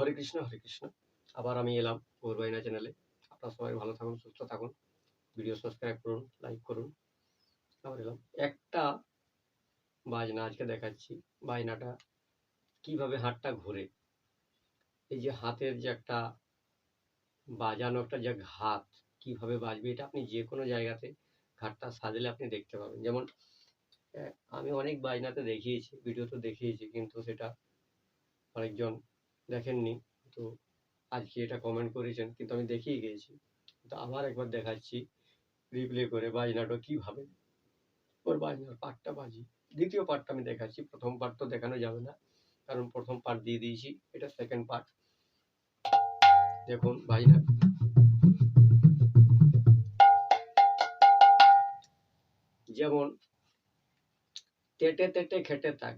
হরে কৃষ্ণ হরে কৃষ্ণ। আবার আমি এলাম গৌরবাইনা চ্যানেলে আপনারা সবাই ভালো থাকুন, সুস্থ থাকুন। ভিডিও সাবস্ক্রাইব করুন লাইক করুন। আবার এলাম। একটা বাজনা আজকে দেখাচ্ছি। বাজনাটা কীভাবে হাতটা ঘুরে। এই যে হাতের যে একটা বাজানো একটা যে ঘাত, কীভাবে বাজবে এটা আপনি যে কোনো জায়গাতে ঘাটটা সাজলে আপনি দেখতে পাবেন। যেমন আমি অনেক বাজনাতে দেখিয়েছি ভিডিও তো দেখিয়েছি, কিন্তু সেটা অনেকজন দেখেননি। তো আজকে এটা কমেন্ট করেছেন, কিন্তু আমি দেখিয়ে গিয়েছি। তো আবার একবার দেখাচ্ছি রিপ্লে করে বাজনাটা কীভাবে। ওর বাজনার পার্টটা বাজি। দ্বিতীয় পার্টটা আমি দেখাচ্ছি, প্রথম পার্ট তো দেখানো যাবে না, কারণ প্রথম পার্ট দিয়ে দিয়েছি, এটা সেকেন্ড পার্ট দেখুন বাজনা। যেমন তেটে তেটে খেটে থাক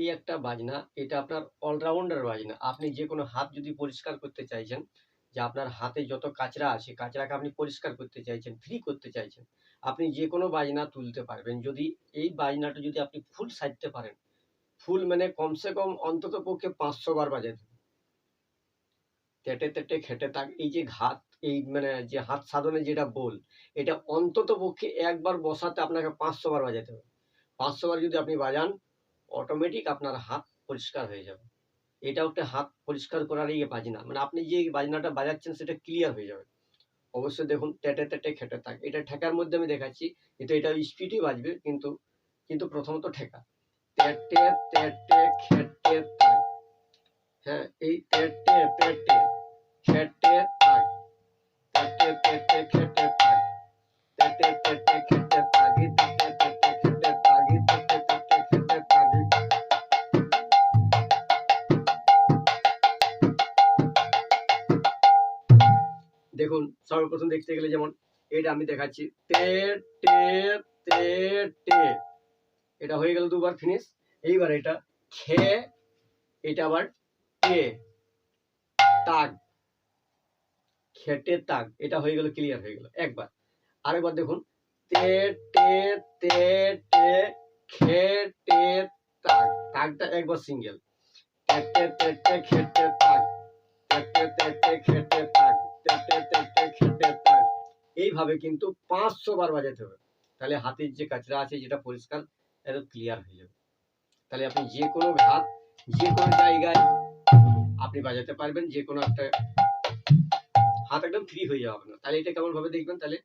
এই একটা বাজনা, এটা আপনার অলরাউন্ডার বাজনা। আপনি যে কোনো হাত যদি পরিষ্কার করতে চাইছেন, যে আপনার হাতে যত কাচরা আছে, কাচরাকে আপনি পরিষ্কার করতে চাইছেন ফ্রি করতে চাইছেন, আপনি যে কোনো বাজনা তুলতে পারবেন। যদি এই বাজনাটা যদি আপনি ফুল সাজতে পারেন ফুল মানে কমসে কম অন্তত পক্ষে পাঁচশো বার বাজাতে। তেটে তেটে খেটে থাক, এই যে ঘাত, এই মানে যে হাত সাধনে যেটা বল, এটা অন্তত পক্ষে একবার বসাতে আপনাকে পাঁচশো বার বাজাতে হবে। পাঁচশো বার যদি আপনি বাজান অটোমেটিক আপনার হাত পরিষ্কার হয়ে যাবে। এটাও একটা হাত পরিষ্কার করার এই বাজনা। মানে আপনি যে বাজনাটা বাজাচ্ছেন সেটা ক্লিয়ার হয়ে যাবে। অবশ্যই দেখুন তেটে তেটে খেটে থাক। এটা ঠেকার মধ্যে আমি দেখাচ্ছি, কিন্তু এটা স্পিডই বাজবে, কিন্তু কিন্তু প্রথমত ঠেকা। তেটে তেটে খেটে থাক। হ্যাঁ এই তেটে তেটে খেটে থাক। তেটে তেটে খেটে দেখুন, সর্বপ্রথম দেখতে গেলে যেমন এটা আমি দেখাচ্ছি। তে টে তে টে এটা হয়ে গেল দুবার ফিনিশ এইবার এটা খে, এটা আবার টে তাগ খেটে তাগ এটা হয়ে গেল ক্লিয়ার হয়ে গেল। একবার। আরেকবার দেখুন। তে টে তে টে খে টে তাগ তাগটা একবার সিঙ্গেল খেটে তেটে খেটে তেটে তেটে খেটে তাগ এইভাবে কিন্তু পাঁচশো বার বাজাতে হবে। তাহলে হাতের যে কাচরা আছে, যেটা পরিষ্কার, একদম ক্লিয়ার হয়ে যাবে। তাহলে আপনি যে কোনো ঘাত যে কোনো জায়গায় আপনি বাজাতে পারবেন, যে কোনো একটা হাত একদম ফ্রি হয়ে যাবে না তাহলে এটা কেমন ভাবে দেখবেন? তাহলে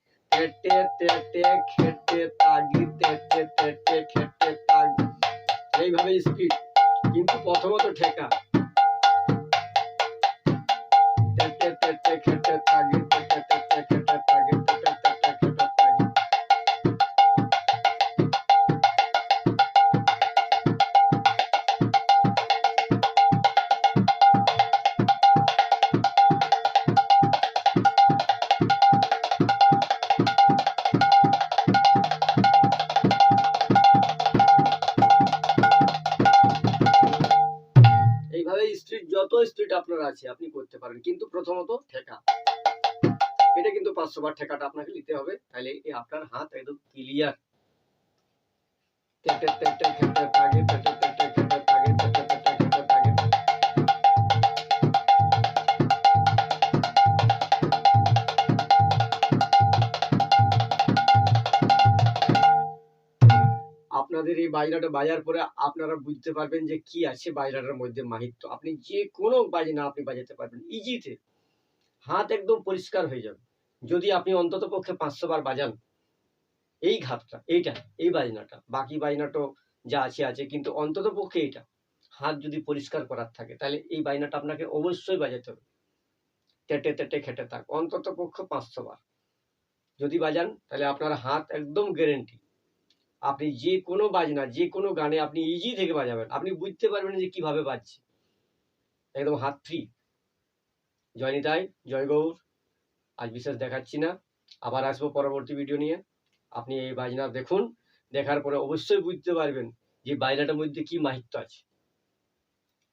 এইভাবে স্পিড কিন্তু প্রথমত ঠেকা। যত স্ট্রিট আপনার আছে, আপনি করতে পারেন। কিন্তু প্রথমত ঠেকা। এটা কিন্তু পাঁচশো বার ঠেকাটা আপনাকে নিতে হবে। তাহলে আপনার হাত একদম ক্লিয়ার আপনাদের এই বাজনাটা বাজার পরে আপনারা বুঝতে পারবেন যে কি আছে বাজনাটার মধ্যে মাহিত্য। আপনি যে কোনো বাজনা আপনি বাজাতে পারবেন। ইজিতে হাত একদম পরিষ্কার হয়ে যাবে। যদি আপনি অন্তত পক্ষে পাঁচশো বার বাজান, এই ঘাতটা, এইটা, এই বাজনাটা, বাকি বাজনাটা যা আছে আছে, কিন্তু অন্তত পক্ষে এইটা, হাত যদি পরিষ্কার করার থাকে, তাহলে এই বাজনাটা আপনাকে অবশ্যই বাজাতে হবে। তেটে তেটে, খেটে থাক, অন্তত পক্ষে পাঁচশো বার। যদি বাজান, তাহলে আপনার হাত একদম গ্যারেন্টি আপনি যে কোনো বাজনা, যে কোনো গানে আপনি ইজি থেকে বাজাবেন। আপনি বুঝতে পারবেন যে কীভাবে বাজছে। একদম হাত ফ্রি জয় নিতাই, জয় গৌর। আজ বিশেষ দেখাচ্ছি না। আবার আসব পরবর্তী ভিডিও নিয়ে। আপনি এই বাজনা দেখুন। দেখার পরে অবশ্যই বুঝতে পারবেন যে বাজনাটার মধ্যে কি মাহিত্য আছে।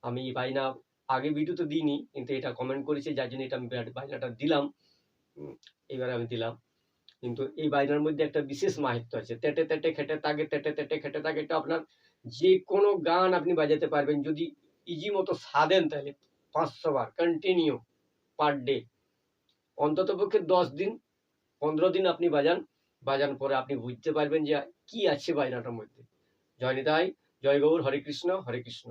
আমি এই বাজনা আগে ভিডিও তো দিইনি, কিন্তু এটা কমেন্ট করেছে, যার জন্য এটা আমি বাজনাটা দিলাম। এবারে আমি দিলাম। কিন্তু এই বাজনার মধ্যে একটা বিশেষ মাহাত্ম আছে। তেটে তেটে খেটে তাকে তেটে তেটে খেটে তাকে এটা আপনার যে কোনো গান আপনি বাজাতে পারবেন। যদি ইজি মতো সাধেন তাহলে পাঁচশো বার কন্টিনিউ পার ডে অন্তত পক্ষে দশ দিন, পনেরো দিন আপনি বাজান। বাজান পরে আপনি বুঝতে পারবেন যে কি আছে বাজনাটার মধ্যে। জয় নিতাই, জয় গৌর, হরে কৃষ্ণ হরে কৃষ্ণ।